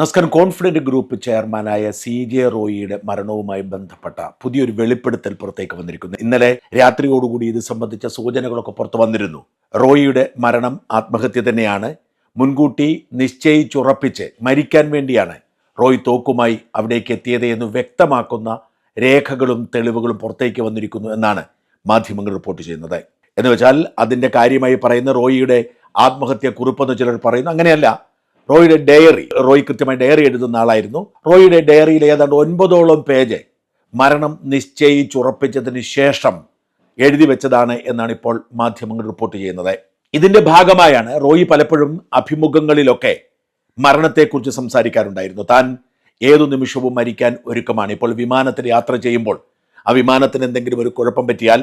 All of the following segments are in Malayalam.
നസ്കർ കോൺഫിഡന്റ് ഗ്രൂപ്പ് ചെയർമാനായ സി ജെ റോയിയുടെ മരണവുമായി ബന്ധപ്പെട്ട പുതിയൊരു വെളിപ്പെടുത്തൽ പുറത്തേക്ക് വന്നിരിക്കുന്നു. ഇന്നലെ രാത്രിയോടുകൂടി ഇത് സംബന്ധിച്ച സൂചനകളൊക്കെ പുറത്തു വന്നിരുന്നു. റോയിയുടെ മരണം ആത്മഹത്യ തന്നെയാണ്. മുൻകൂട്ടി നിശ്ചയിച്ചുറപ്പിച്ച് മരിക്കാൻ വേണ്ടിയാണ് റോയ് തോക്കുമായി അവിടേക്ക് എത്തിയത് എന്ന് വ്യക്തമാക്കുന്ന രേഖകളും തെളിവുകളും പുറത്തേക്ക് വന്നിരിക്കുന്നു എന്നാണ് മാധ്യമങ്ങൾ റിപ്പോർട്ട് ചെയ്യുന്നത്. എന്ന് വെച്ചാൽ അതിന്റെ കാര്യമായി പറയുന്ന റോയിയുടെ ആത്മഹത്യ കുറിപ്പെന്ന് ചിലർ പറയുന്നു. അങ്ങനെയല്ല. റോയിയുടെ ഡയറി റോയ് കൃത്യമായി ഡയറി എഴുതുന്ന ആളായിരുന്നു. റോയിയുടെ ഡയറിയിൽ ഏതാണ്ട് ഒൻപതോളം പേജ് മരണം നിശ്ചയിച്ചുറപ്പിച്ചതിന് ശേഷം എഴുതി വെച്ചതാണ് എന്നാണ് ഇപ്പോൾ മാധ്യമങ്ങൾ റിപ്പോർട്ട് ചെയ്യുന്നത്. ഇതിന്റെ ഭാഗമായാണ് റോയി പലപ്പോഴും അഭിമുഖങ്ങളിലൊക്കെ മരണത്തെക്കുറിച്ച് സംസാരിക്കാറുണ്ടായിരുന്നു. താൻ ഏതു നിമിഷവും മരിക്കാൻ ഒരുക്കമാണ്. ഇപ്പോൾ വിമാനത്തിൽ യാത്ര ചെയ്യുമ്പോൾ ആ വിമാനത്തിന് എന്തെങ്കിലും ഒരു കുഴപ്പം പറ്റിയാൽ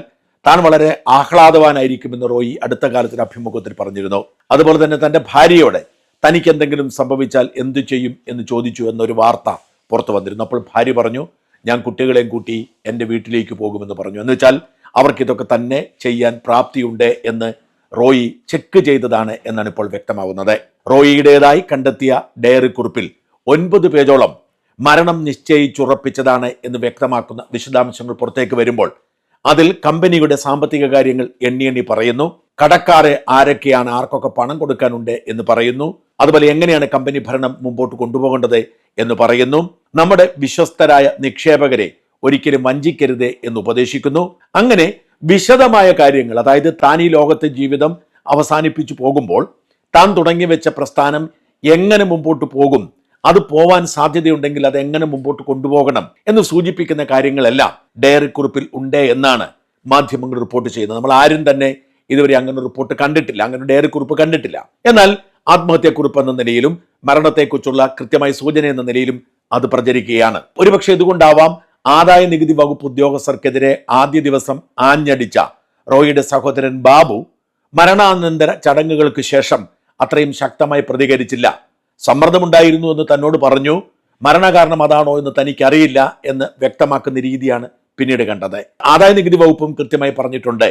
താൻ വളരെ ആഹ്ലാദവാനായിരിക്കുമെന്ന് റോയി അടുത്ത കാലത്തിന് അഭിമുഖത്തിൽ പറഞ്ഞിരുന്നു. അതുപോലെ തന്നെ തന്റെ ഭാര്യയോട് തനിക്ക് എന്തെങ്കിലും സംഭവിച്ചാൽ എന്തു ചെയ്യും എന്ന് ചോദിച്ചു എന്നൊരു വാർത്ത പുറത്തു വന്നിരുന്നു. അപ്പോൾ ഭാര്യ പറഞ്ഞു ഞാൻ കുട്ടികളെയും കൂട്ടി എന്റെ വീട്ടിലേക്ക് പോകുമെന്ന് പറഞ്ഞു. എന്ന് വെച്ചാൽ അവർക്ക് ഇതൊക്കെ തന്നെ ചെയ്യാൻ പ്രാപ്തിയുണ്ട് എന്ന് റോയി ചെക്ക് ചെയ്തതാണ് എന്നാണ് ഇപ്പോൾ വ്യക്തമാവുന്നത്. റോയിയുടേതായി കണ്ടെത്തിയ ഡയറി കുറിപ്പിൽ ഒൻപത് പേജോളം മരണം നിശ്ചയിച്ചുറപ്പിച്ചതാണ് എന്ന് വ്യക്തമാക്കുന്ന വിശദാംശങ്ങൾ പുറത്തേക്ക് വരുമ്പോൾ അതിൽ കമ്പനിയുടെ സാമ്പത്തിക കാര്യങ്ങൾ എണ്ണി എണ്ണി പറയുന്നു. കടക്കാരെ ആരൊക്കെയാണ് ആർക്കൊക്കെ പണം കൊടുക്കാനുണ്ട് എന്ന് പറയുന്നു. അതുപോലെ എങ്ങനെയാണ് കമ്പനി ഭരണം മുമ്പോട്ട് കൊണ്ടുപോകേണ്ടത് എന്ന് പറയുന്നു. നമ്മുടെ വിശ്വസ്തരായ നിക്ഷേപകരെ ഒരിക്കലും വഞ്ചിക്കരുത് എന്ന് ഉപദേശിക്കുന്നു. അങ്ങനെ വിശദമായ കാര്യങ്ങൾ അതായത് താൻ ഈ ലോകത്തെ ജീവിതം അവസാനിപ്പിച്ചു പോകുമ്പോൾ താൻ തുടങ്ങി വെച്ച പ്രസ്ഥാനം എങ്ങനെ മുമ്പോട്ട് പോകും അത് പോവാൻ സാധ്യതയുണ്ടെങ്കിൽ അത് എങ്ങനെ മുമ്പോട്ട് കൊണ്ടുപോകണം എന്ന് സൂചിപ്പിക്കുന്ന കാര്യങ്ങളെല്ലാം ഡയറി കുറിപ്പിൽ ഉണ്ട് എന്നാണ് മാധ്യമങ്ങൾ റിപ്പോർട്ട് ചെയ്യുന്നത്. നമ്മൾ ആരും തന്നെ ഇതുവരെ അങ്ങനെ റിപ്പോർട്ട് കണ്ടിട്ടില്ല അങ്ങനെ ഡയറി കുറിപ്പ് കണ്ടിട്ടില്ല. എന്നാൽ ആത്മഹത്യക്കുറിപ്പ് എന്ന നിലയിലും മരണത്തെക്കുറിച്ചുള്ള കൃത്യമായ സൂചന എന്ന നിലയിലും അത് പ്രചരിക്കുകയാണ്. ഒരുപക്ഷെ ഇതുകൊണ്ടാവാം ആദായ നികുതി വകുപ്പ് ഉദ്യോഗസ്ഥർക്കെതിരെ ആദ്യ ദിവസം ആഞ്ഞടിച്ച റോയിയുടെ സഹോദരൻ ബാബു മരണാനന്തര ചടങ്ങുകൾക്ക് ശേഷം അത്രയും ശക്തമായി പ്രതികരിച്ചില്ല. സമ്മർദ്ദമുണ്ടായിരുന്നു എന്ന് തന്നോട് പറഞ്ഞു മരണകാരണം അതാണോ എന്ന് തനിക്കറിയില്ല എന്ന് വ്യക്തമാക്കുന്ന രീതിയാണ് പിന്നീട് കണ്ടത്. ആദായ നികുതി വകുപ്പും കൃത്യമായി പറഞ്ഞിട്ടുണ്ട്.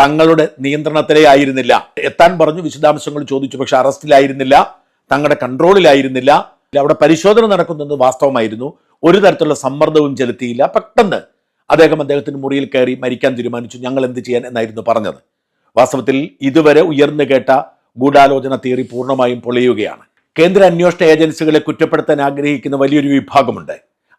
തങ്ങളുടെ നിയന്ത്രണത്തിലേ ആയിരുന്നില്ല. എത്താൻ പറഞ്ഞു വിശദാംശങ്ങൾ ചോദിച്ചു പക്ഷെ അറസ്റ്റിലായിരുന്നില്ല തങ്ങളുടെ കൺട്രോളിലായിരുന്നില്ല. അവിടെ പരിശോധന നടക്കുന്നത് വാസ്തവമായിരുന്നു. ഒരു തരത്തിലുള്ള സമ്മർദ്ദവും ചെലുത്തിയില്ല. പെട്ടെന്ന് അദ്ദേഹം അദ്ദേഹത്തിന് മുറിയിൽ കയറി മരിക്കാൻ തീരുമാനിച്ചു. ഞങ്ങൾ എന്ത് ചെയ്യാൻ എന്നായിരുന്നു പറഞ്ഞത്. വാസ്തവത്തിൽ ഇതുവരെ ഉയർന്നു കേട്ട ഗൂഢാലോചന തിയറി പൂർണമായും പൊളിയുകയാണ്. കേന്ദ്ര അന്വേഷണ ഏജൻസികളെ കുറ്റപ്പെടുത്താൻ ആഗ്രഹിക്കുന്ന വലിയൊരു വിഭാഗമുണ്ട്.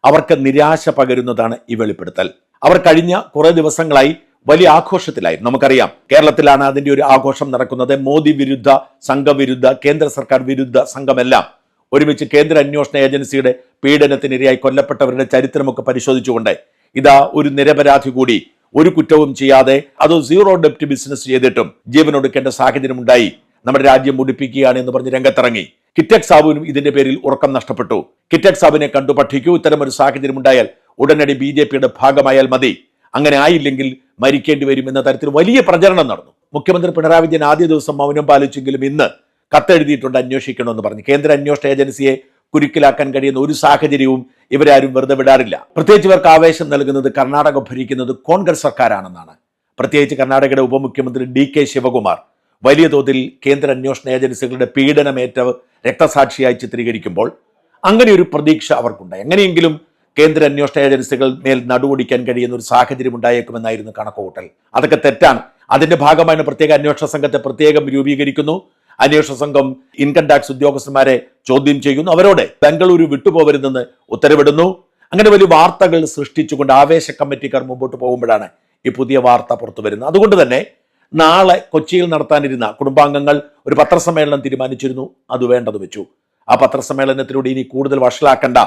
അവർക്ക് നിരാശ പകരുന്നതാണ് ഈ വെളിപ്പെടുത്തൽ. അവർ കഴിഞ്ഞ കുറേ ദിവസങ്ങളായി വലിയ ആഘോഷത്തിലായിരുന്നു. നമുക്കറിയാം കേരളത്തിലാണ് അതിന്റെ ഒരു ആഘോഷം നടക്കുന്നത്. മോദി വിരുദ്ധ സംഘവിരുദ്ധ കേന്ദ്ര സർക്കാർ വിരുദ്ധ സംഘമെല്ലാം ഒരുമിച്ച് കേന്ദ്ര അന്വേഷണ ഏജൻസിയുടെ പീഡനത്തിനിരയായി കൊല്ലപ്പെട്ടവരുടെ ചരിത്രമൊക്കെ പരിശോധിച്ചുകൊണ്ട് ഇതാ ഒരു നിരപരാധി കൂടി ഒരു കുറ്റവും ചെയ്യാതെ അത് സീറോ ഡെപ്റ്റ് ബിസിനസ് ചെയ്തിട്ടും ജീവനൊടുക്കേണ്ട സാഹചര്യം ഉണ്ടായി നമ്മുടെ രാജ്യം മുടിപ്പിക്കുകയാണ് എന്ന് പറഞ്ഞ് രംഗത്തിറങ്ങി. കിറ്റക് സാബുവിനും ഇതിന്റെ പേരിൽ ഉറക്കം നഷ്ടപ്പെട്ടു. കിറ്റക് സാബുവിനെ കണ്ടു പഠിക്കൂ. ഇത്തരം ഒരു സാഹചര്യം ഉണ്ടായാൽ ഉടനടി ബി ജെ പിയുടെ ഭാഗമായാൽ മതി. അങ്ങനെ ആയില്ലെങ്കിൽ മരിക്കേണ്ടി വരും എന്ന തരത്തിൽ വലിയ പ്രചരണം നടന്നു. മുഖ്യമന്ത്രി പിണറായി വിജയൻ ആദ്യ ദിവസം മൗനം പാലിച്ചെങ്കിലും ഇന്ന് കത്തെഴുതിയിട്ടുണ്ട് അന്വേഷിക്കണമെന്ന് പറഞ്ഞു. കേന്ദ്ര അന്വേഷണ ഏജൻസിയെ കുരുക്കിലാക്കാൻ കഴിയുന്ന ഒരു സാഹചര്യവും ഇവരാരും വെറുതെ വിടാറില്ല. പ്രത്യേകിച്ച് ഇവർക്ക് ആവേശം നൽകുന്നത് കർണാടക ഭരിക്കുന്നത് കോൺഗ്രസ് സർക്കാരാണെന്നാണ്. പ്രത്യേകിച്ച് കർണാടകയുടെ ഉപമുഖ്യമന്ത്രി ഡി കെ ശിവകുമാർ വലിയ തോതിൽ കേന്ദ്ര അന്വേഷണ ഏജൻസികളുടെ പീഡനമേറ്റ രക്തസാക്ഷിയായി ചിത്രീകരിക്കുമ്പോൾ അങ്ങനെ ഒരു പ്രതീക്ഷ അവർക്കുണ്ട് എങ്ങനെയെങ്കിലും കേന്ദ്ര അന്വേഷണ ഏജൻസികൾ മേൽ നടുവൊടിക്കാൻ കഴിയുന്ന ഒരു സാഹചര്യം ഉണ്ടായേക്കുമെന്നായിരുന്നു കണക്കുകൂട്ടൽ. അതൊക്കെ തെറ്റാണ്. അതിന്റെ ഭാഗമാണ് പ്രത്യേക അന്വേഷണ സംഘത്തെ പ്രത്യേകം രൂപീകരിക്കുന്നു. അന്വേഷണ സംഘം ഇൻകം ടാക്സ് ഉദ്യോഗസ്ഥന്മാരെ ചോദ്യം ചെയ്യുന്നു. അവരോട് ബംഗളൂരു വിട്ടുപോകരുതെന്ന് ഉത്തരവിടുന്നു. അങ്ങനെ വലിയ വാർത്തകൾ സൃഷ്ടിച്ചുകൊണ്ട് ആവേശ കമ്മിറ്റിക്കാർ മുമ്പോട്ട് പോകുമ്പോഴാണ് ഈ പുതിയ വാർത്ത പുറത്തു വരുന്നത്. അതുകൊണ്ട് തന്നെ നാളെ കൊച്ചിയിൽ നടത്താനിരുന്ന കുടുംബാംഗങ്ങൾ ഒരു പത്രസമ്മേളനം തീരുമാനിച്ചിരുന്നു. അത് വേണ്ടത് വെച്ചു. ആ പത്രസമ്മേളനത്തിലൂടെ ഇനി കൂടുതൽ വഷളാക്കേണ്ട.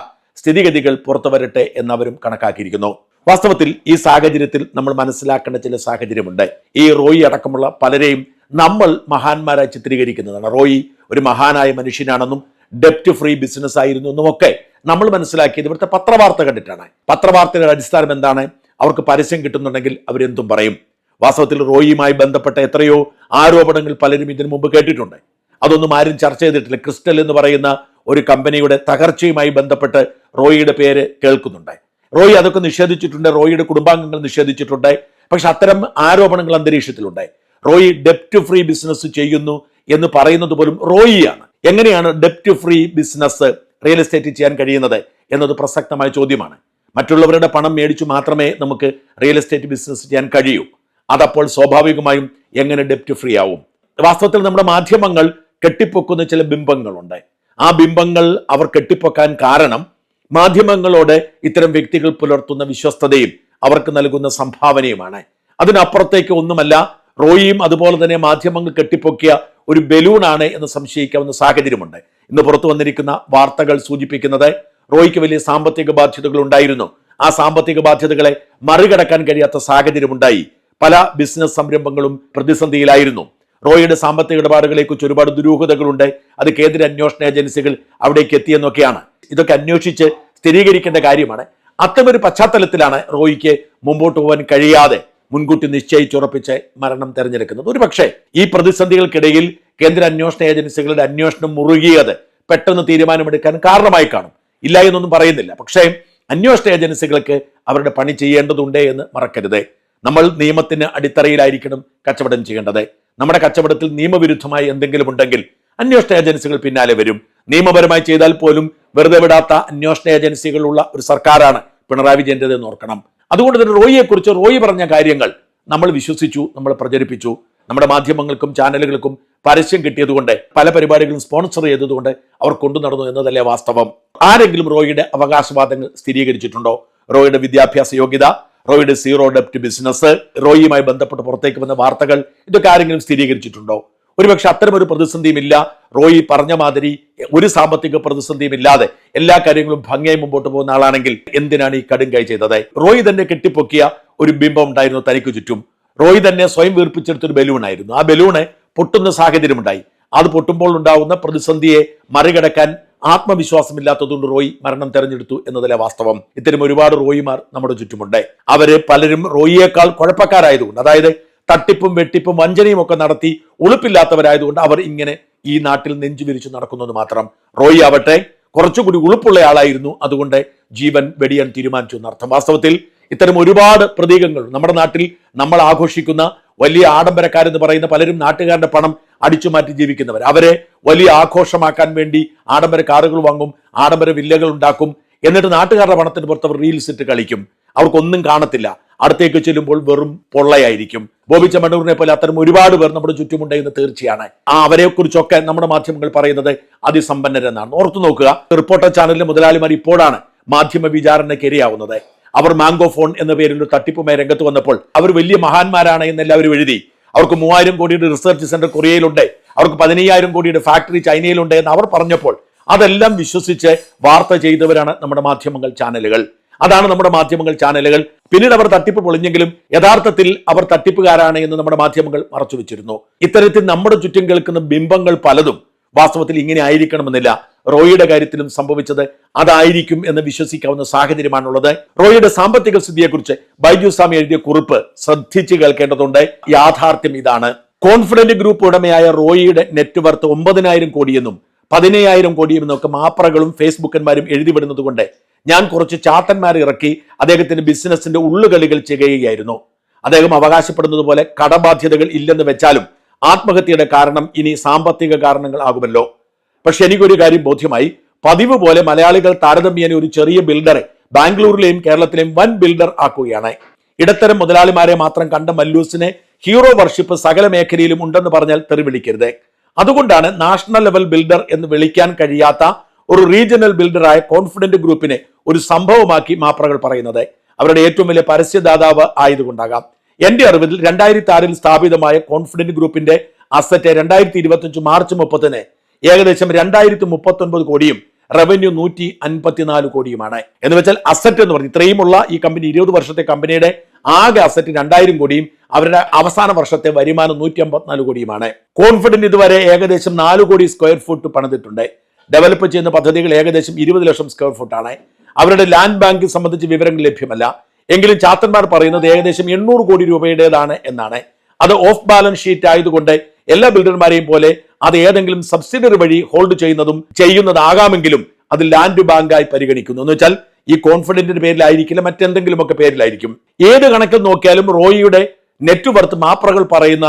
സ്ഥിതിഗതികൾ പുറത്തു വരട്ടെ എന്നവരും കണക്കാക്കിയിരിക്കുന്നു. വാസ്തവത്തിൽ ഈ സാഹചര്യത്തിൽ നമ്മൾ മനസ്സിലാക്കേണ്ട ചില സാഹചര്യമുണ്ട്. ഈ റോയി അടക്കമുള്ള പലരെയും നമ്മൾ മഹാന്മാരായി ചിത്രീകരിക്കുന്നതാണ്. റോയി ഒരു മഹാനായ മനുഷ്യനാണെന്നും ഡെപ്റ്റ് ഫ്രീ ബിസിനസ് ആയിരുന്നു എന്നും ഒക്കെ നമ്മൾ മനസ്സിലാക്കിയത് ഇവിടുത്തെ പത്രവാർത്ത കണ്ടിട്ടാണ്. പത്രവാർത്തയുടെ അടിസ്ഥാനം എന്താണ്? അവർക്ക് പരസ്യം കിട്ടുന്നുണ്ടെങ്കിൽ അവരെന്തും പറയും. വാസ്തവത്തിൽ റോയിയുമായി ബന്ധപ്പെട്ട എത്രയോ ആരോപണങ്ങൾ പലരും ഇതിനു മുമ്പ് കേട്ടിട്ടുണ്ട്. അതൊന്നും ആരും ചർച്ച ചെയ്തിട്ടില്ല. ക്രിസ്റ്റൽ എന്ന് പറയുന്ന ഒരു കമ്പനിയുടെ തകർച്ചയുമായി ബന്ധപ്പെട്ട് റോയിയുടെ പേര് കേൾക്കുന്നുണ്ട് റോയി അതൊക്കെ നിഷേധിച്ചിട്ടുണ്ട് റോയിയുടെ കുടുംബാംഗങ്ങൾ നിഷേധിച്ചിട്ടുണ്ട് പക്ഷെ അത്തരം ആരോപണങ്ങൾ അന്തരീക്ഷത്തിലുണ്ട് റോയി ഡെപ്റ്റ് ഫ്രീ ബിസിനസ് ചെയ്യുന്നു എന്ന് പറയുന്നത് പോലും റോയിയാണ്. എങ്ങനെയാണ് ഡെപ്റ്റ് ഫ്രീ ബിസിനസ് റിയൽ എസ്റ്റേറ്റ് ചെയ്യാൻ കഴിയുന്നത് എന്നത് പ്രസക്തമായ ചോദ്യമാണ്. മറ്റുള്ളവരുടെ പണം മേടിച്ചു മാത്രമേ നമുക്ക് റിയൽ എസ്റ്റേറ്റ് ബിസിനസ് ചെയ്യാൻ കഴിയൂ. അതപ്പോൾ സ്വാഭാവികമായും എങ്ങനെ ഡെപ്റ്റ് ഫ്രീ ആവും? വാസ്തവത്തിൽ നമ്മുടെ മാധ്യമങ്ങൾ കെട്ടിപ്പൊക്കുന്ന ചില ബിംബങ്ങളുണ്ട് ആ ബിംബങ്ങൾ അവർ കെട്ടിപ്പൊക്കാൻ കാരണം മാധ്യമങ്ങളോട് ഇത്തരം വ്യക്തികൾ പുലർത്തുന്ന വിശ്വസ്തതയും അവർക്ക് നൽകുന്ന സംഭാവനയുമാണ്. അതിനപ്പുറത്തേക്ക് ഒന്നുമല്ല റോയിയും അതുപോലെ തന്നെ മാധ്യമങ്ങൾ കെട്ടിപ്പൊക്കിയ ഒരു ബലൂണാണ് എന്ന് സംശയിക്കാവുന്ന സാഹചര്യമുണ്ട്. ഇന്ന് പുറത്തു വന്നിരിക്കുന്ന വാർത്തകൾ സൂചിപ്പിക്കുന്നത് റോയിക്ക് വലിയ സാമ്പത്തിക ബാധ്യതകൾ ഉണ്ടായിരുന്നു. ആ സാമ്പത്തിക ബാധ്യതകളെ മറികടക്കാൻ കഴിയാത്ത സാഹചര്യമുണ്ടായി. പല ബിസിനസ് സംരംഭങ്ങളും പ്രതിസന്ധിയിലായിരുന്നു. റോയിയുടെ സാമ്പത്തിക ഇടപാടുകളെ കുറിച്ച് ഒരുപാട് ദുരൂഹതകളുണ്ട്. അത് കേന്ദ്ര അന്വേഷണ ഏജൻസികൾ അവിടേക്ക് എത്തിയെന്നൊക്കെയാണ്. ഇതൊക്കെ അന്വേഷിച്ച് സ്ഥിരീകരിക്കേണ്ട കാര്യമാണ്. അത്തമൊരു പശ്ചാത്തലത്തിലാണ് റോയിക്ക് മുമ്പോട്ട് പോകാൻ കഴിയാതെ മുൻകൂട്ടി നിശ്ചയിച്ചുറപ്പിച്ച് മരണം തെരഞ്ഞെടുക്കുന്നത്. ഒരു പക്ഷേ ഈ പ്രതിസന്ധികൾക്കിടയിൽ കേന്ദ്ര അന്വേഷണ ഏജൻസികളുടെ അന്വേഷണം മുറുകിയത് പെട്ടെന്ന് തീരുമാനമെടുക്കാൻ കാരണമായി കാണും. ഇല്ല എന്നൊന്നും പറയുന്നില്ല. പക്ഷേ അന്വേഷണ ഏജൻസികൾക്ക് അവരുടെ പണി ചെയ്യേണ്ടതുണ്ട് എന്ന് മറക്കരുത്. നമ്മൾ നിയമത്തിന് അടിത്തറയിലായിരിക്കണം കച്ചവടം ചെയ്യേണ്ടത്. നമ്മുടെ കച്ചവടത്തിൽ നിയമവിരുദ്ധമായി എന്തെങ്കിലും ഉണ്ടെങ്കിൽ അന്വേഷണ ഏജൻസികൾ പിന്നാലെ വരും. നിയമപരമായി ചെയ്താൽ പോലും വെറുതെ വിടാത്ത അന്വേഷണ ഏജൻസികളുള്ള ഒരു സർക്കാരാണ് പിണറായി വിജയന്റെത് എന്ന് ഓർക്കണം. അതുകൊണ്ട് തന്നെ റോയിയെക്കുറിച്ച് റോയി പറഞ്ഞ കാര്യങ്ങൾ നമ്മൾ വിശ്വസിച്ചു നമ്മൾ പ്രചരിപ്പിച്ചു. നമ്മുടെ മാധ്യമങ്ങൾക്കും ചാനലുകൾക്കും പരസ്യം കിട്ടിയതുകൊണ്ട് പല പരിപാടികളും സ്പോൺസർ ചെയ്തതുകൊണ്ട് അവർ കൊണ്ടു നടന്നു എന്നതല്ലേ വാസ്തവം. ആരെങ്കിലും റോയിയുടെ അവകാശവാദങ്ങൾ സ്ഥിരീകരിച്ചിട്ടുണ്ടോ? റോയിയുടെ വിദ്യാഭ്യാസ യോഗ്യത റോയിയുടെ സീറോ ഡെപ്റ്റ് ബിസിനസ് റോയിയുമായി ബന്ധപ്പെട്ട് പുറത്തേക്ക് വന്ന വാർത്തകൾ ഇതൊക്കെ ആരെങ്കിലും സ്ഥിരീകരിച്ചിട്ടുണ്ടോ? ഒരുപക്ഷെ അത്തരം ഒരു പ്രതിസന്ധിയും ഇല്ല റോയി പറഞ്ഞ മാതിരി ഒരു സാമ്പത്തിക പ്രതിസന്ധിയും ഇല്ലാതെ എല്ലാ കാര്യങ്ങളും ഭംഗിയായി മുമ്പോട്ട് പോകുന്ന ആളാണെങ്കിൽ എന്തിനാണ് ഈ കടും കൈ ചെയ്തത്? റോയി തന്നെ കെട്ടിപ്പൊക്കിയ ഒരു ബിംബം ഉണ്ടായിരുന്നു തനിക്ക് ചുറ്റും. റോയി തന്നെ സ്വയം വീർപ്പിച്ചെടുത്തൊരു ബലൂണായിരുന്നു. ആ ബലൂണ് പൊട്ടുന്ന സാഹചര്യമുണ്ടായി. അത് പൊട്ടുമ്പോൾ ഉണ്ടാവുന്ന പ്രതിസന്ധിയെ മറികടക്കാൻ ആത്മവിശ്വാസമില്ലാത്തതുകൊണ്ട് റോയി മരണം തെരഞ്ഞെടുത്തു എന്നതിലെ വാസ്തവം? ഇത്തരം ഒരുപാട് റോയിമാർ നമ്മുടെ ചുറ്റുമുണ്ട്. അവർ പലരും റോയിയേക്കാൾ കുഴപ്പക്കാരായതുകൊണ്ട് അതായത് തട്ടിപ്പും വെട്ടിപ്പും വഞ്ചനയും ഒക്കെ നടത്തി ഉളുപ്പില്ലാത്തവരായതുകൊണ്ട് അവർ ഇങ്ങനെ ഈ നാട്ടിൽ നെഞ്ചു വിരിച്ചു നടക്കുന്നത് മാത്രം. റോയി ആവട്ടെ കുറച്ചുകൂടി ഉളുപ്പുള്ള ആളായിരുന്നു. അതുകൊണ്ട് ജീവൻ വെടിയാൻ തീരുമാനിച്ചു എന്നർത്ഥം. വാസ്തവത്തിൽ ഇത്തരം ഒരുപാട് പ്രതീകങ്ങൾ നമ്മുടെ നാട്ടിൽ നമ്മൾ ആഘോഷിക്കുന്ന വലിയ ആഡംബരക്കാരെന്ന് പറയുന്ന പലരും നാട്ടുകാരുടെ പണം അടിച്ചു മാറ്റി ജീവിക്കുന്നവർ. അവരെ വലിയ ആഘോഷമാക്കാൻ വേണ്ടി ആഡംബര കാറുകൾ വാങ്ങും ആഡംബര വില്ലകൾ ഉണ്ടാക്കും. എന്നിട്ട് നാട്ടുകാരുടെ പണത്തിന് പുറത്ത് അവർ റീൽസ് ഇട്ട് കളിക്കും. അവർക്കൊന്നും കാണത്തില്ല. അടുത്തേക്ക് ചെല്ലുമ്പോൾ വെറും പൊള്ളയായിരിക്കും. ബോബി ചെമ്മണ്ണൂരിനെ പോലെ അത്തരം ഒരുപാട് പേർ നമ്മുടെ ചുറ്റുമുണ്ട് എന്ന് തീർച്ചയാണ്. ആ അവരെ കുറിച്ചൊക്കെ നമ്മുടെ മാധ്യമങ്ങൾ പറയുന്നത് അതിസമ്പന്നരെന്നാണ്. ഓർത്തു നോക്കുക റിപ്പോർട്ടർ ചാനലിലെ മുതലാളിമാർ ഇപ്പോഴാണ് മാധ്യമ വിചാരണയ്ക്ക് ഇരയാവുന്നത്. അവർ മാംഗോ ഫോൺ എന്ന പേരിൽ ഒരു തട്ടിപ്പുമായി രംഗത്ത് വന്നപ്പോൾ അവർ വലിയ മഹാന്മാരാണ് എന്ന് എല്ലാവരും എഴുതി. അവർക്ക് മൂവായിരം കോടിയുടെ റിസർച്ച് സെന്റർ കൊറിയയിലുണ്ട്. അവർക്ക് പതിനയ്യായിരം കോടിയുടെ ഫാക്ടറി ചൈനയിലുണ്ട് എന്ന് അവർ പറഞ്ഞപ്പോൾ അതെല്ലാം വിശ്വസിച്ച് വാർത്ത ചെയ്തവരാണ് നമ്മുടെ മാധ്യമങ്ങൾ ചാനലുകൾ. അതാണ് നമ്മുടെ മാധ്യമങ്ങൾ ചാനലുകൾ. പിന്നീട് അവർ തട്ടിപ്പ് പൊളിഞ്ഞെങ്കിലും യഥാർത്ഥത്തിൽ അവർ തട്ടിപ്പുകാരാണ് എന്ന് നമ്മുടെ മാധ്യമങ്ങൾ മറച്ചു വെച്ചിരുന്നു. ഇത്തരത്തിൽ നമ്മുടെ ചുറ്റും കേൾക്കുന്ന ബിംബങ്ങൾ പലതും വാസ്തവത്തിൽ ഇങ്ങനെ ആയിരിക്കണമെന്നില്ല. റോയിയുടെ കാര്യത്തിലും സംഭവിച്ചത് അതായിരിക്കും എന്ന് വിശ്വസിക്കാവുന്ന സാഹചര്യമാണുള്ളത്. റോയിയുടെ സാമ്പത്തിക സ്ഥിതിയെക്കുറിച്ച് ബൈജു സ്വാമി എഴുതിയ കുറിപ്പ് ശ്രദ്ധിച്ച് കേൾക്കേണ്ടതുണ്ട്. യാഥാർത്ഥ്യം ഇതാണ്. കോൺഫിഡന്റ് ഗ്രൂപ്പ് ഉടമയായ റോയിയുടെ നെറ്റ്വർത്ത് ഒമ്പതിനായിരം കോടിയെന്നും പതിനയ്യായിരം കോടിയെന്നൊക്കെ മാപ്രകളും ഫേസ്ബുക്കന്മാരും എഴുതിവിടുന്നത് കൊണ്ട് ഞാൻ കുറച്ച് ചാത്തന്മാർ ഇറക്കി അദ്ദേഹത്തിന്റെ ബിസിനസിന്റെ ഉള്ളുകളികൾ ചെയ്യുകയായിരുന്നു അദ്ദേഹം അവകാശപ്പെടുന്നത് പോലെ കടബാധ്യതകൾ ഇല്ലെന്ന് വെച്ചാലും ആത്മഹത്യയുടെ കാരണം ഇനി സാമ്പത്തിക കാരണങ്ങൾ ആകുമല്ലോ. പക്ഷെ എനിക്കൊരു കാര്യം ബോധ്യമായി. പതിവ് പോലെ മലയാളികൾ താരതമ്യേന ഒരു ചെറിയ ബിൽഡറെ ബാംഗ്ലൂരിലെയും കേരളത്തിലെയും വൻ ബിൽഡർ ആക്കുകയാണ്. ഇടത്തരം മുതലാളിമാരെ മാത്രം കണ്ട മല്ലൂസിനെ ഹീറോ വർഷിപ്പ് സകല മേഖലയിലും ഉണ്ടെന്ന് പറഞ്ഞാൽ തെറിവിളിക്കരുത്. അതുകൊണ്ടാണ് നാഷണൽ ലെവൽ ബിൽഡർ എന്ന് വിളിക്കാൻ കഴിയാത്ത ഒരു റീജിയണൽ ബിൽഡറായ കോൺഫിഡന്റ് ഗ്രൂപ്പിനെ ഒരു സംഭവമാക്കി മാപ്രകൾ പറയുന്നത്. അവരുടെ ഏറ്റവും വലിയ പരസ്യദാതാവ് ആയതുകൊണ്ടാകാം. എന്റെ അറിവിൽ രണ്ടായിരത്തി ആറിൽ സ്ഥാപിതമായ കോൺഫിഡന്റ് ഗ്രൂപ്പിന്റെ അസറ്റ് രണ്ടായിരത്തി ഇരുപത്തി മാർച്ച് മുപ്പത്തിന് ഏകദേശം രണ്ടായിരത്തി മുപ്പത്തി ഒൻപത് കോടിയും റവന്യൂ നൂറ്റി അൻപത്തിനാല് കോടിയുമാണ്. എന്ന് വെച്ചാൽ അസറ്റ് എന്ന് പറഞ്ഞ് ഇത്രയുമുള്ള ഈ കമ്പനി ഇരുപത് വർഷത്തെ കമ്പനിയുടെ ആകെ അസറ്റ് രണ്ടായിരം കോടിയും അവരുടെ അവസാന വർഷത്തെ വരുമാനം നൂറ്റി അമ്പത്തിനാല് കോടിയുമാണ്. കോൺഫിഡന്റ് ഇതുവരെ ഏകദേശം നാല് കോടി സ്ക്വയർ ഫുട്ട് പണിതിട്ടുണ്ട്. ഡെവലപ്പ് ചെയ്യുന്ന പദ്ധതികൾ ഏകദേശം ഇരുപത് ലക്ഷം സ്ക്വയർ ഫുട്ടാണ് അവരുടെ ലാൻഡ് ബാങ്ക് സംബന്ധിച്ച് വിവരങ്ങൾ ലഭ്യമല്ല. എങ്കിലും ചാത്തന്മാർ പറയുന്നത് ഏകദേശം എണ്ണൂറ് കോടി രൂപയുടേതാണ് എന്നാണ്. അത് ഓഫ് ബാലൻസ് ഷീറ്റ് ആയതുകൊണ്ട് എല്ലാ ബിൽഡർമാരെയും പോലെ അത് ഏതെങ്കിലും സബ്സിഡറി വഴി ഹോൾഡ് ചെയ്യുന്നതും ചെയ്യുന്നതാകാമെങ്കിലും അത് ലാൻഡ് ബാങ്കായി പരിഗണിക്കുന്നു. എന്ന് വെച്ചാൽ ഈ കോൺഫിഡന്റിന്റെ പേരിലായിരിക്കില്ല മറ്റെന്തെങ്കിലുമൊക്കെ പേരിലായിരിക്കും. ഏത് കണക്കിൽ നോക്കിയാലും റോയിയുടെ നെറ്റ് വർത്ത് മാപ്രകൾ പറയുന്ന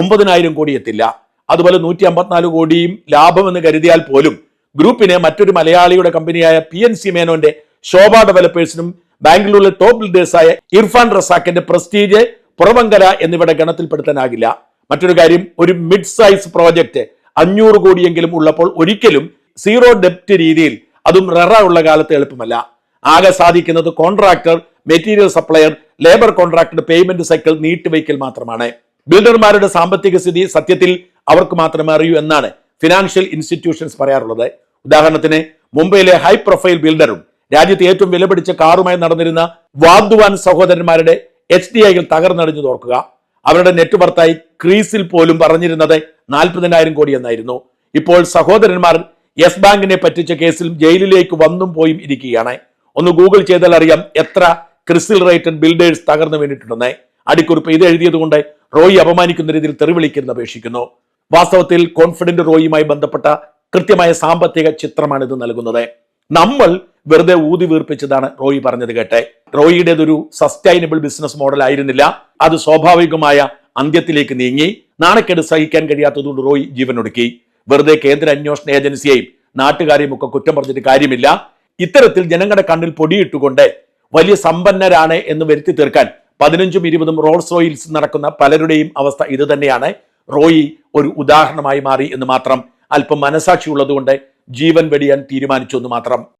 ഒമ്പതിനായിരം കോടി എത്തില്ല. അതുപോലെ നൂറ്റി അമ്പത്തിനാല് കോടിയും ലാഭമെന്ന് കരുതിയാൽ പോലും ഗ്രൂപ്പിനെ മറ്റൊരു മലയാളിയുടെ കമ്പനിയായ പി എൻ സി മേനോന്റെ ശോഭ ഡെവലപ്പേഴ്സിനും ബാംഗ്ലൂരിലെ ടോപ്പ് ബിൽഡേഴ്സായ ഇർഫാൻ റസാഖിന്റെ പ്രസ്റ്റീജ് പുറവങ്കര എന്നിവയുടെ ഗണത്തിൽപ്പെടുത്താനാകില്ല. മറ്റൊരു കാര്യം ഒരു മിഡ് സൈസ് പ്രോജക്റ്റ് അഞ്ഞൂറ് കോടിയെങ്കിലും ഉള്ളപ്പോൾ ഒരിക്കലും സീറോ ഡെപ്റ്റ് രീതിയിൽ അതും റെറ ഉള്ള കാലത്ത് എളുപ്പമല്ല. ആകെ സാധിക്കുന്നത് contractor material supplier labour contractor payment cycle നീട്ടിവയ്ക്കൽ മാത്രമാണ്. ബിൽഡർമാരുടെ സാമ്പത്തിക സ്ഥിതി സത്യത്തിൽ അവർക്ക് മാത്രമേ അറിയൂ എന്നാണ് ഫിനാൻഷ്യൽ ഇൻസ്റ്റിറ്റ്യൂഷൻസ് പറയാറുള്ളത്. ഉദാഹരണത്തിന് മുംബൈയിലെ ഹൈ പ്രൊഫൈൽ ബിൽഡറും രാജ്യത്തെ ഏറ്റവും വിലപിടിച്ച കാറുമായി നടന്നിരുന്ന വാദ്വാൻ സഹോദരന്മാരുടെ എച്ച് ഡി ഐകൾ തകർന്നടിഞ്ഞു തോർക്കുക അവരുടെ നെറ്റ് വർത്തായി ക്രീസിൽ പോലും പറഞ്ഞിരുന്നത് നാൽപ്പതിനായിരം കോടി എന്നായിരുന്നു. ഇപ്പോൾ സഹോദരന്മാർ യെസ് ബാങ്കിനെ പറ്റിച്ച കേസിൽ ജയിലിലേക്ക് വന്നും പോയും ഇരിക്കുകയാണ്. ഒന്ന് ഗൂഗിൾ ചെയ്താൽ അറിയാം എത്ര ക്രിസിൽ റേറ്റഡ് ബിൽഡേഴ്സ് തകർന്നു വീണിട്ടുണ്ടെന്ന്. അടിക്കുറിപ്പ് ഇത് എഴുതിയത് കൊണ്ട് റോയി അപമാനിക്കുന്ന രീതിയിൽ തെറിവിളിക്കുന്ന അപേക്ഷിക്കുന്നു. വാസ്തവത്തിൽ കോൺഫിഡന്റ് റോയിയുമായി ബന്ധപ്പെട്ട കൃത്യമായ സാമ്പത്തിക ചിത്രമാണ് ഇത് നൽകുന്നത്. നമ്മൾ വെറുതെ ഊതി വീർപ്പിച്ചതാണ് റോയി പറഞ്ഞത് കേട്ടെ. റോയിയുടേതൊരു സസ്റ്റൈനബിൾ ബിസിനസ് മോഡൽ ആയിരുന്നില്ല. അത് സ്വാഭാവികമായ അന്ത്യത്തിലേക്ക് നീങ്ങി. നാണക്കേട് സഹിക്കാൻ കഴിയാത്തതുകൊണ്ട് റോയി ജീവനൊടുക്കി. വെറുതെ കേന്ദ്ര അന്വേഷണ ഏജൻസിയെയും നാട്ടുകാരെയും ഒക്കെ കുറ്റം പറഞ്ഞിട്ട് കാര്യമില്ല. ഇത്തരത്തിൽ ജനങ്ങളുടെ കണ്ണിൽ പൊടിയിട്ടുകൊണ്ട് വലിയ സമ്പന്നരാണ് എന്ന് വരുത്തി തീർക്കാൻ പതിനഞ്ചും ഇരുപതും റോൾസ് റോയിൽസ് നടക്കുന്ന പലരുടെയും അവസ്ഥ ഇത് തന്നെയാണ്. റോയി ഒരു ഉദാഹരണമായി മാറി എന്ന് മാത്രം അല്പം മനസാക്ഷി ഉള്ളതുകൊണ്ട് ജീവൻ വെടിയാൻ തീരുമാനിച്ചു എന്ന് മാത്രം